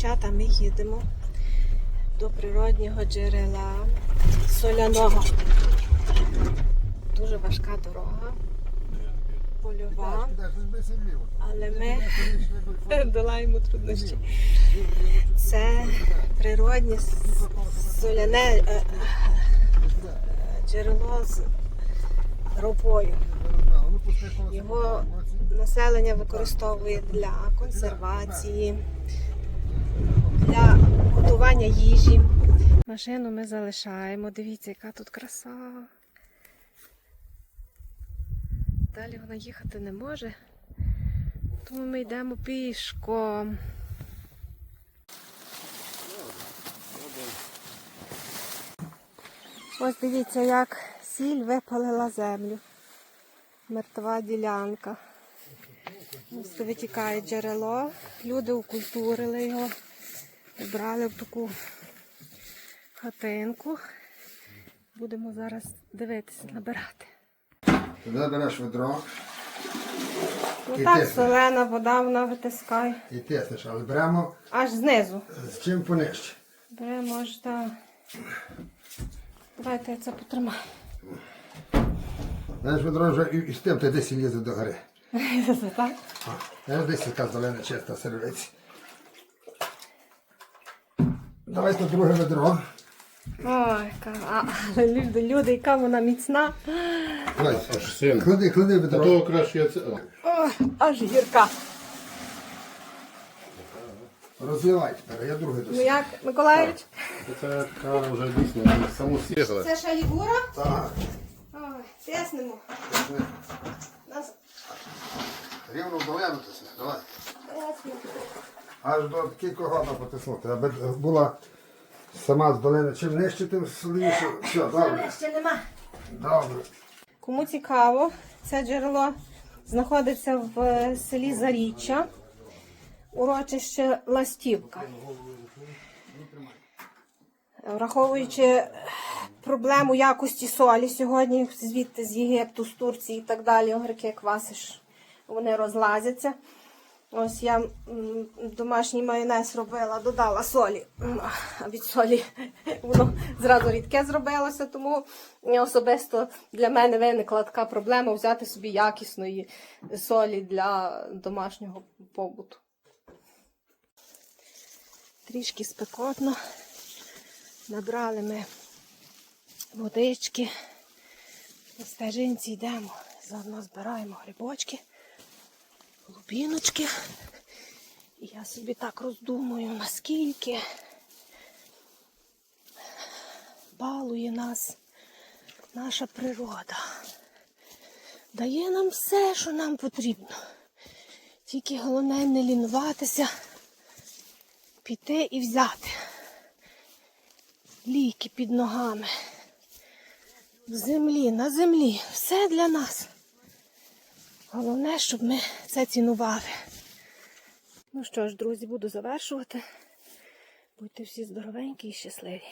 Дівчата, ми їдемо до природнього джерела соляного. Дуже важка дорога, польова, але ми долаємо труднощі. Це природнє соляне е, е, джерело з ропою. Його населення використовує для консервації, для готування їжі. Машину ми залишаємо. Дивіться, яка тут краса. Далі вона їхати не може. Тому ми йдемо пішком. Ось дивіться, як сіль випалила землю. Мертва ділянка. Ось витікає джерело. Люди укультурили його, вбрали в таку хатинку. Будемо зараз дивитися, набирати. Туди береш ведро Ну І так, тисне. солена вода вона витискає. і тиснеш, але беремо Аж знизу. з чим понижче. Беремо аж так. Давайте я це потримаю. Знаєш, ведро вже і, і з тим ти десь лізе до гори. Так? Знаєш, десь яка зелена чиста сервець. Давай тут друге ведро. Ой, яка, а, але люди, люди, яка вона міцна. Давай, Аж син. клади, клади До ведро. того краще це. о. Ой, аж гірка. Розливай тепер, я друге Ну як, Миколаївич? Це така вже дійсно саму сігла. Це ще лігура? Так. Ой, тиснемо. Нас Рівно долину давай. тиснемо. Аж до кілька годин потиснути, аби була сама з долини. Чим нижче, тим слабіше. Все, добре. Ще нема. Добре. Кому цікаво, це джерело знаходиться в селі Заріччя, урочище Ластівка. Враховуючи проблему якості солі сьогодні, звідти з Єгипту, з Турції і так далі, огірки квасиш, вони розлазяться. Ось я домашній майонез робила, додала солі. А від солі воно зразу рідке зробилося, тому особисто для мене виникла така проблема взяти собі якісної солі для домашнього побуту. Трішки спекотно. Набрали ми водички. На стежинці йдемо, заодно збираємо грибочки глубіночки. І я собі так роздумую, наскільки балує нас наша природа. Дає нам все, що нам потрібно. Тільки головне не лінуватися, піти і взяти. Ліки під ногами. В землі, на землі. Все для нас. Головне, щоб ми це цінували. Ну що ж, друзі, буду завершувати. Будьте всі здоровенькі і щасливі.